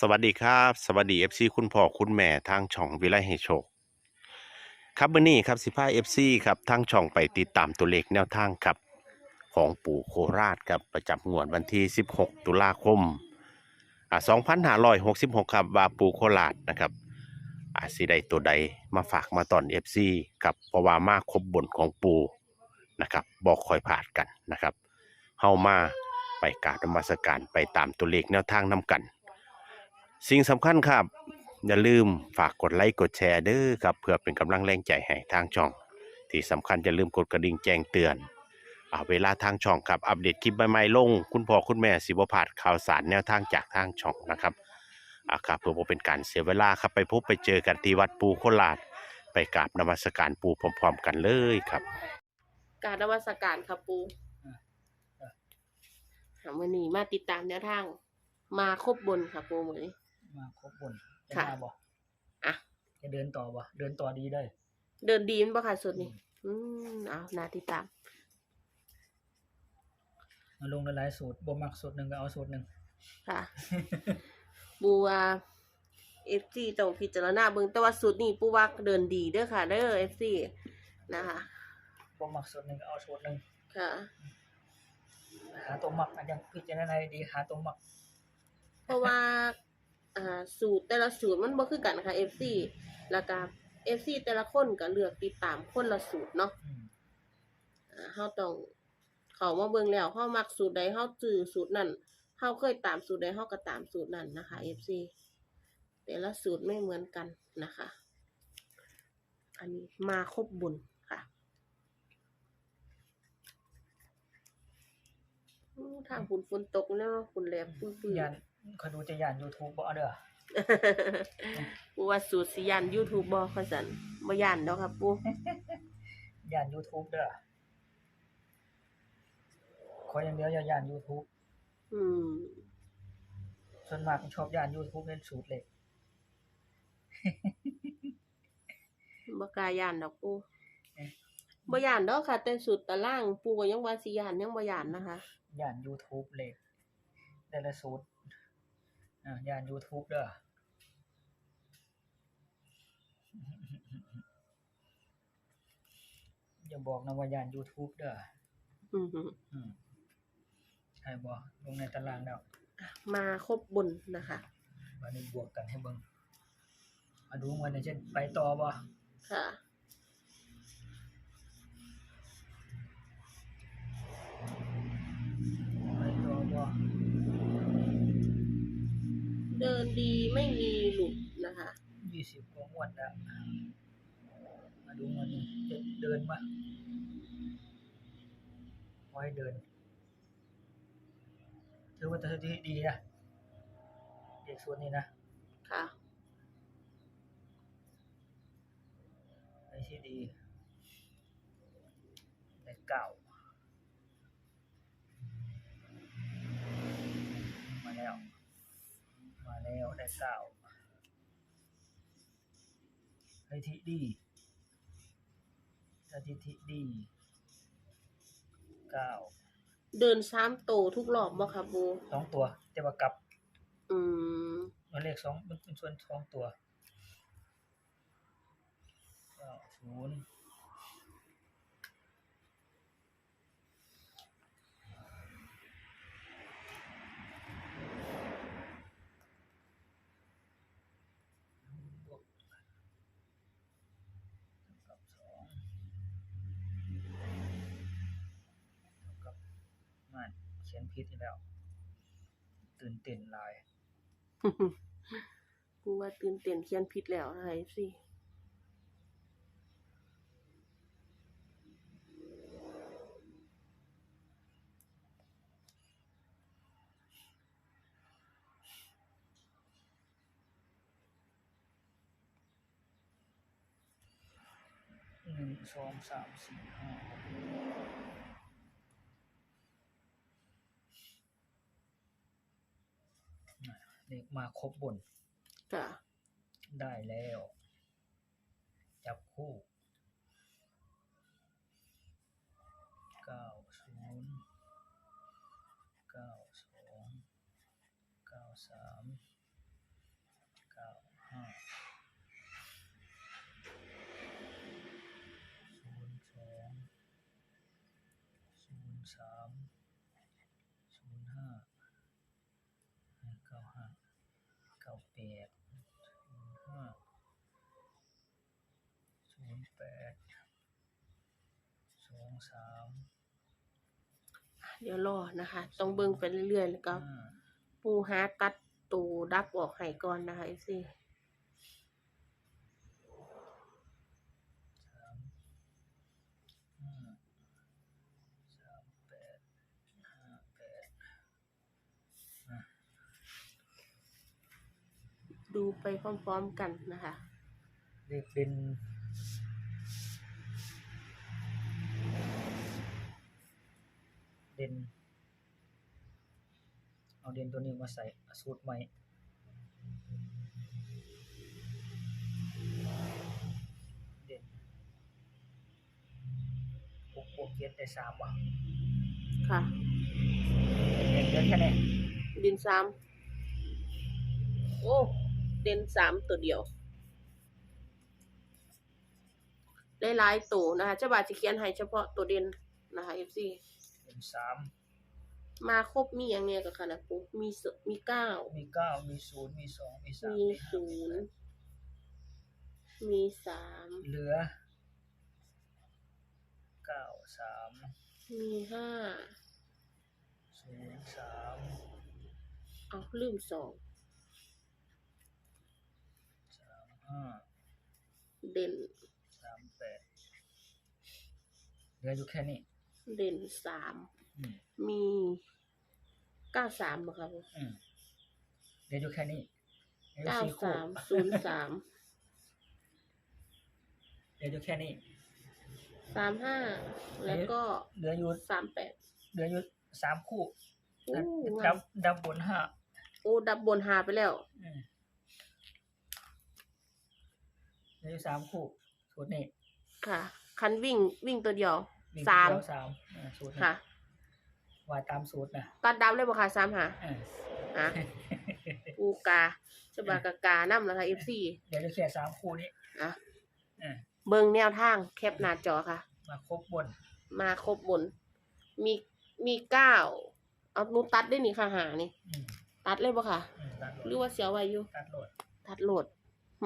สวัสดีครับ สวัสดี FC คุณพ่อคุณแม่ทางช่องวิไลให้โชคครับวันนี้ครับสิพา FC ครับทางช่องไปติดตามตัวเลขแนวทางครับ ของปู่โคราชครับประจำงวดวันที่ 16 ตุลาคมอ่า2566 ครับว่าปู่โคราชนะครับอาสิได้ตัวใดมาฝากมาตอน FC ครับเพราะว่ามาครบบนของปู่นะครับบอกคอยผ่านกันนะครับเฮามาไปกราบนมัสการไปตามตัวเลขแนวทางนำกัน สิ่งสำคัญครับ อย่าลืมฝากกดไลค์กดแชร์เด้อครับ เพื่อเป็นกำลังแรงใจให้ทางช่อง ที่สำคัญอย่าลืมกดกระดิ่งแจ้งเตือนอ่าเวลาทางช่องครับอัปเดตคลิปใหม่ๆลง คุณพ่อคุณแม่สิบพลาดข่าวสารแนวทางจากทางช่องนะครับอ่าครับเพื่อบ่เป็นการเสียเวลาครับไปพบไปเจอกันที่วัดปูโคราชไปกราบนมัสการปูพร้อมๆกันเลยครับกรารนวัสการค่ะปูอ่าอ่าค่ะวันนี้มาติดตามแนวทาง มาครบบนค่ะปูเหมือน มาครบบนจะค่ะมาบ่อะ จะเดินต่อบ่เดินต่อดีได้เดินดีมั้ยบ่ค่ะสุดนี้อืมเอานาติดตามมาลงหลายๆสูตรบ่มักสูตรหนึ่งก็เอาสูตรหนึ่งค่ะปูว่าเอฟซีต้องพิจารณาเบิ่งแต่ว่าสูตรนี้ปูว่าเดินดีเด้อค่ะเด้อเอฟซีนะคะบ่มักสูตรหนึ่งก็เอาสูตรหนึ่งค่ะหาตัวมักอันยังพิจารณาดีหาตัวมัก เพราะว่า อ่าสูตรแต่ละสูตรมันบ่คือกันค่ะ FC แล้วก็ FC แต่ละคนก็เลือกติดตามคนละสูตรเนาะอ่าเฮาต้องเขามาเบิ่งแล้วเฮามักสูตรใดเฮาจื้อสูตรนั้นเฮาเคยตามสูตรใดเฮาก็ตามสูตรนั้นนะคะ FC แต่ละสูตรไม่เหมือนกันนะคะ อันนี้มาครบบุญค่ะอู้ทางฝนฝนตกแล้วเนาะฝนแลบปื้อๆยน เขาดูจะยาน YouTube บ่เด้อปูว่าสูตรสิยาน YouTube บ่ค่อยสั่นบ่ย่านดอกครับปูยาน YouTube เด้อขออย่างเดียวอย่ายาน YouTube อืมส่วนมากชอบยาน YouTube เล่นสูตรเลยบ่กล้าย่านดอกปูเอ๊ะบ่ย่านดอกค่ะ แต่สูตรตารางปูก็ยังว่าสิย่านยังบ่ย่านนะคะยาน YouTube เลยแต่ละสูตร อ่ายาน YouTube เด้ออย่าบอกนะว่ายาน YouTube เด้ออือหืออืมใช่บ่ลงในตารางแล้วมาครบบุญนะคะ วันนี้บวกกันให้เบิ่งมาดูวันนี้จะไปต่อบ่ค่ะ ไปต่อบ่ เดินดีไม่มีหลุดนะคะยี่สิบกว่างวดแล้ว มาดูวันนี้จะเดินมาไว้เดิน ถือว่าสถิติดีนะ เด็กส่วนนี้นะ ค่ะไอ้ที่ดีได้เก้ามาแล้ว มา แล้วได้เก้าสถิติดีสถิติดีเก้าเดินซ้ำโตทุกรอบบ่ค่ะปูสองตัวแต่ว่ากลับอืมมันเลขสองมันเป็นส่วนสองตัวเก้าศูนย์บวกกับสองเท่ากับนั่น เขียนผิดอีกแล้ว ตื่นเต้นหลายปูว่าตื่นเต้นเขียนผิดแล้วนะคะ FC หนึ่งสองสามสี่ห้า มาครบบนค่ะได้แล้ว จับคู่เก้าศูนย์เก้าสองเก้าสามเก้าห้าศูนย์สองศูนย์สามศูนย์ห้าเก้าห้า เก้าแปดศูนย์ห้าศูนย์แปดสองสามเดี๋ยวรอนะคะ ต้องเบิ่งไปเรื่อยๆแล้วก็ ห้า ปูหาตัดตูดักออกให้ก่อนนะคะ FC สามห้าสามแปดห้าแปด ดูไปพร้อมๆกันนะคะเรียกเป็นเด่นเอาเด่นตัวนี้มาใส่สูตรใหม่เด่นหกบวกเจ็ดได้สามว่ะค่ะเด่นเยอะแค่ไหนดินสามโอ้ เด่นสามตัวเดียวได้หลายตัวนะคะเจ้าบาทจะเขียนให้เฉพาะตัวเด่นนะคะ FC เด่นสามมาครบมีอย่างเนี้ยกับคณะปุ๊มีสมีเก้ามีเก้ามีศูนย์มีสองมีสามมีมีห้าศูนย์มีสามเหลือเก้าสามมีห้าศูนย์สามเอาลืมสอง สาม ห้าเด่นสามแปดเหลืออยู่แค่นี้ เด่นสามอืมมีเก้าสามเหรอครับอืมเหลืออยู่แค่นี้เหลืออยู่เก้าสี่คู่สามศูนย์สามเหลืออยู่แค่นี้ สามห้าแล้วก็เหลืออยู่สามแปดเหลืออยู่สามคู่โอ้ดังาบมดับบนห้าโอ้ดับบนหาไปแล้ว อืม เหลืออยู่สามคู่สูตรนี้ค่ะ คันวิ่งวิ่งตัวเดียว วิ่งสาม เดียวสามอ่าสูตรนี้ค่ะ ว่าตามสูตรนะตัดดับเลยบ่ค่ะสามหาเอออะกูกาจะบากากานํนะคะเอฟซีเดี๋ยวจะแค่สามคู่นี้อะเออเบิ่งแนวทางแคปหน้าจอค่ะ มาครบบนมาครบบน มีมีเก้าเอาหนูตัดได้นี่ค่ะหานี่ อืมตัดเลยบ่ค่ะ อืมตัดโหลดหรือว่าเสียวไว้อยู่ ตัดโหลด ตัดโหลด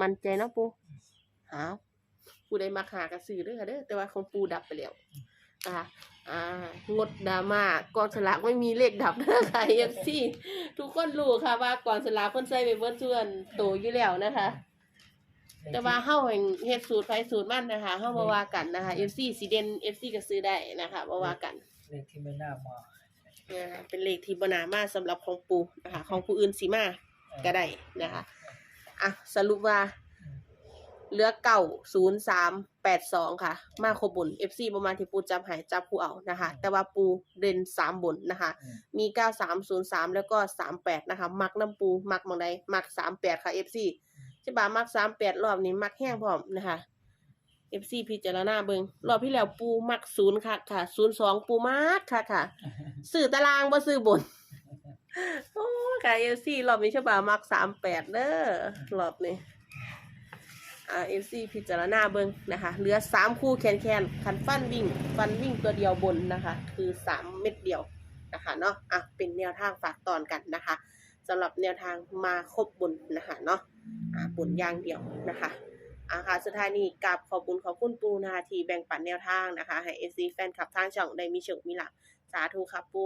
มันใจเนาะปู หาปูได้มาหากระสือเด้อค่ะเด้อแต่ว่าของปูดับไปแล้วนะคะอ่างดดราม่ากองสลากไม่มีเลขดับเด้อค่ะเอฟซีทุกคนรู้ค่ะว่ากองสลากคนใส่ไปเบิ้ส่วนโตอยู่แล้วนะคะ แต่ว่าเฮาแห่งเฮ็ดสูตรไฟสูตรมันนะคะเฮาบ่ว่ากันนะคะ FC สิเด่น FC ก็ซื้อได้นะคะบ่ว่ากันเลขที่ไม่น่ามานะคะเป็นเลขที่บ่น่ามาสำหรับของปู่นะคะของผู้อื่นสิมาก็ได้นะคะอะสรุปว่า เหลือเก่าศูนย์สามแปดสองค่ะ มาครบบุญ FC ประมาณที่ปูจับใหายจับผู้เอานะคะ แต่ว่าปูเด่นสามบุญนะคะอืมมีเก้าสามศูนย์สามแล้วก็สามแปดนะคะ มักน้ำปู มักหมองใดมักสามแปดค่ะ FC ใช่ปะมักสามแปดรอบนี้มักแห้งพร้อมนะคะ FC พิจารณาเบิงรอบที่แล้วปูมักศูนย์ค่ะค่ะศูนย์สองปูมักค่ะค่ะสื่อตารางบ่สื่อบนโอ้ค่ะ FC รอบนี้ใช่ปะมักสามแปดเด้อรอบนี้ เอ่า FC พิจารณาเบิ่งนะคะเหลือสามคู่แคนแคนคันฟันวิ่ง ฟันวิ่งตัวเดียวบนนะคะ คือสามเม็ดเดียวนะคะเนาะอะเป็นแนวทางฝากตอนกันนะคะสำหรับแนวทางมาครบบนนะคะเนาะอ่าบนอย่างเดียวนะคะอ่าค่ะสุดท้ายนี้กราบขอบคุณขอบคุณปูนะคะที่แบ่งปันแนวทางนะคะให้ FC แฟนคลับทางช่องได้มีโชคมีหลาภสาธุค่ะปู